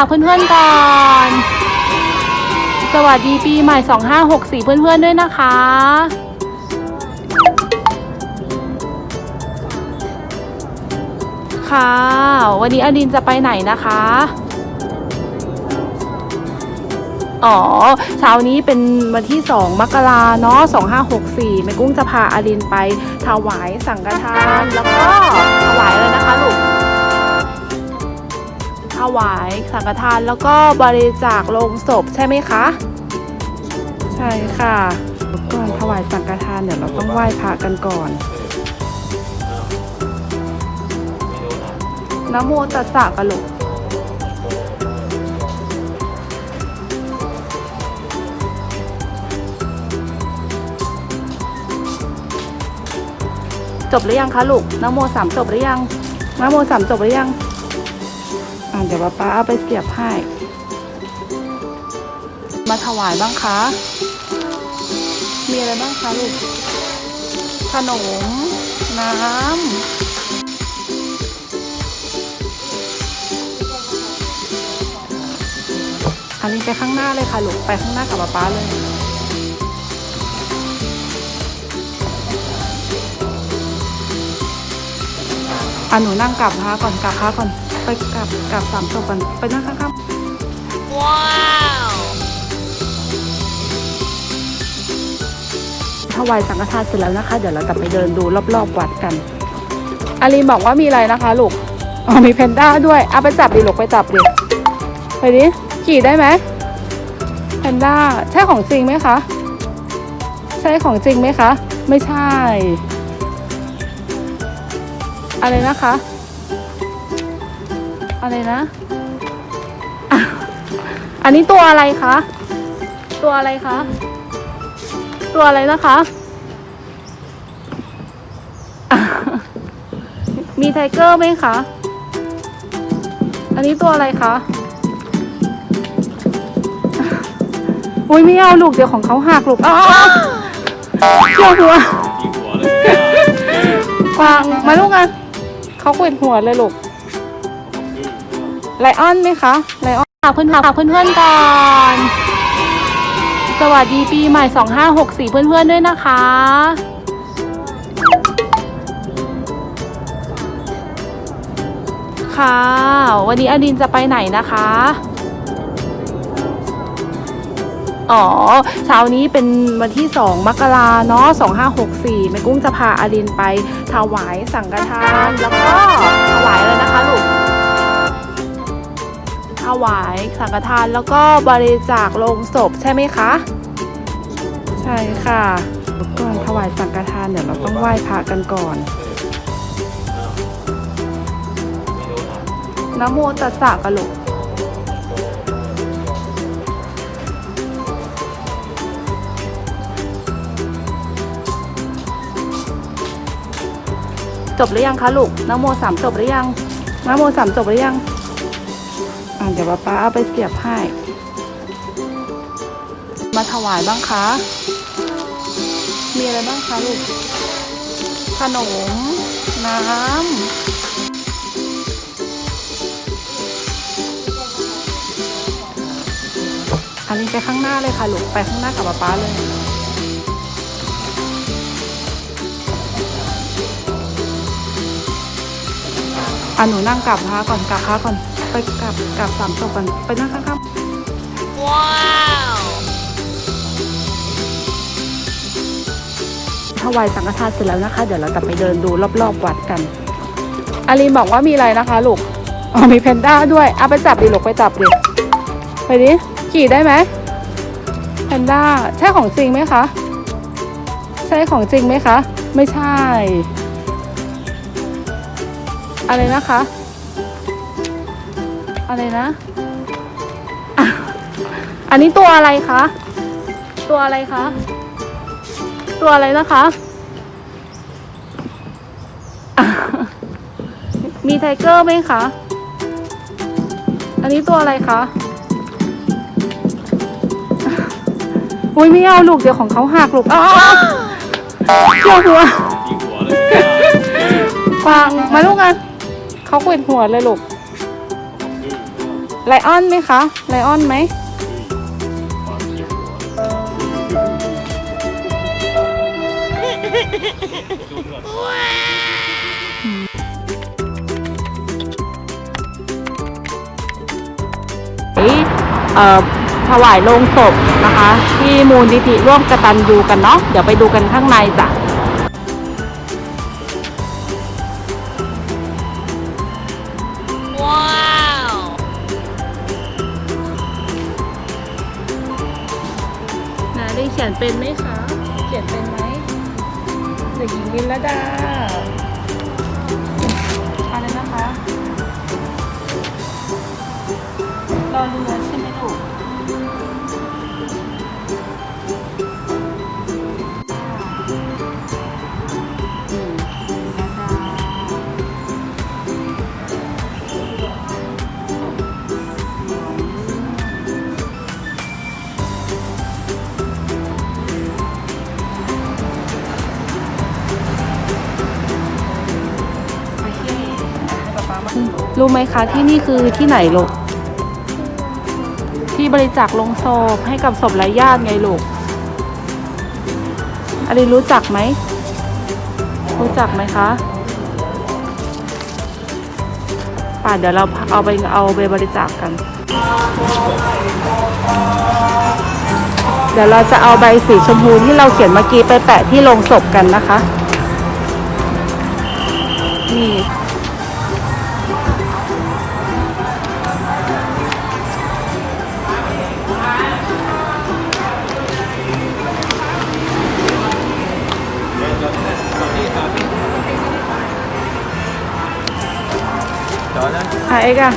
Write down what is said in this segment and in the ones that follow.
ค่ะเพื่อนๆก่อน สวัสดีปีใหม่ 2564 เพื่อนๆด้วยนะคะ ค่ะ วันนี้อดินจะไปไหนนะคะ อ๋อเช้านี้เป็นวันที่ 2 มกราเนาะ 2564แม่กุ้งจะพาอดินไปถวายสังฆทาน แล้วก็ถวายเลยนะคะลูก ถวายสังฆทานแล้วก็บริจาคลงศพใช่ไหมคะ ใช่ค่ะก่อนถวายสังฆทานเดี๋ยวเราต้องไหว้พระกันก่อนนะโมตัสสะกะลูกจบหรือยังคะลูกนโมสามจบหรือยังนโมสามจบหรือยัง เดี๋ยวป๊าเอาไปเสียบให้ มาถวายบ้างคะ มีอะไรบ้างคะลูก ขนม น้ำ อันนี้ไปข้างหน้าเลยค่ะลูก ไปข้างหน้ากับป๊าป๊าเลยอะหนูนั่งกลับพระก่อนกลับพระก่อน ไปกลับกลับสามจบก่อนไปนั่งข้างๆว้าวถวายสังฆทานเสร็จแล้วนะคะ เดี๋ยวเราจะไปเดินดูรอบๆวัดกัน อาลีบอกว่ามีอะไรนะคะลูกอ๋อมีเพนด้าด้วยเอาไปจับดิลูกไปจับดิไปดิขี่ได้ไหมแพนด้าใช่ของจริงไหมคะ ใช่ของจริงไหมคะ ไม่ใช่ อะไรนะคะ อะไรนะอะอันนี้ตัวอะไรคะ ตัวอะไรคะ ตัวอะไรนะคะ มีไทเกอร์ไหมคะ อันนี้ตัวอะไรคะอุ้ยไม่เอาลูกเดี๋ยวของเขาหักลูกอ้าวเกี่ยวหัวยิงหัวเลยกวางมาลูกอะเขาขวิดหัวเลยลูก ไลออนไหมคะไลออนฝากเพื่อนฝากเพื่อนๆก่อน สวัสดีปีใหม่ 2564 เพื่อนๆด้วยนะคะ ค่ะ วันนี้อดินจะไปไหนนะคะ อ๋อเช้านี้เป็นวันที่ 2 มกราเนาะ2564แม่กุ้งจะพาอดินไปถวายสังฆทานแล้วก็ สังฆทานแล้วก็บริจาคโลงศพใช่ไหมคะ ใช่ค่ะก่อนถวายสังฆทานเดี๋ยวเราต้องไหว้พระกันก่อนนะโมตัสสะกะลูกจบหรือยังคะลูกนะโมสามจบหรือยังนะโมสามจบหรือยัง อ่าเดี๋ยวป๊าป๊าเอาไปเสียบให้ มาถวายบ้างคะ มีอะไรบ้างคะลูก ขนม น้ำ อันนี้ไปข้างหน้าเลยค่ะลูก ไปข้างหน้ากับป๊าป๊าเลยอะหนูนั่งกลับพระก่อนกลับพระก่อน ไปกลับกลับสามจบก่อนไปนั่งข้างๆว้าวถวายสังฆทานเสร็จแล้วนะคะ เดี๋ยวเราจะไปเดินดูรอบๆวัดกัน อาลีนบอกว่ามีอะไรนะคะลูกอ๋อมีเพนด้าด้วยเอาไปจับดิลูกไปจับดิไปดิขี่ได้ไหมแพนด้าใช่ของจริงไหมคะ ใช่ของจริงไหมคะ ไม่ใช่ อะไรนะคะ อะไรนะอะอันนี้ตัวอะไรคะ ตัวอะไรคะ ตัวอะไรนะคะอะมีไทเกอร์ไหมคะ อันนี้ตัวอะไรคะ อุ้ยไม่เอาลูกเดี๋ยวของเขาหักลูกอ้าวเกี่ยวหัวยิงหัวเลยกวางมาลูกอะเขาขวิดหัวเลยลูก ไลออนไหมคะ ไลออนไหม เอ่อถวายโลงศพนะคะ ที่มูลนิธิร่วมกตันยูกันเนาะเดี๋ยวไปดูกันข้างในจ้ะ ขียนเป็นไหมคะ เขียนเป็นไหมเด็กหญิงวินละดาอะไรนะคะรอเรือใช่ไหม รู้ไหมคะที่นี่คือที่ไหนลูก ที่บริจาคลงศพให้กับศพไร้ญาติไงลูกอลินรู้จักไหม รู้จักไหมคะป่าเดี๋ยวเราเอาไปเอาไปบริจาคกัน เดี๋ยวเราจะเอาใบสีชมพูที่เราเขียนเมื่อกี้ไปแปะที่โลงศพกันนะคะ นี่ อะเอ็กซ์อะ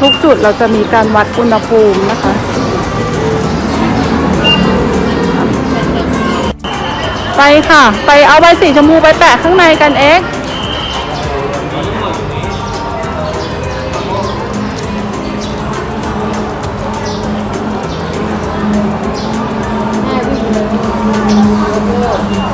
ทุกจุดเราจะมีการวัดอุณหภูมินะคะไปค่ะ ไปเอาใบสีชมพูไปแปะข้างในกันเอ็กซ์ the board.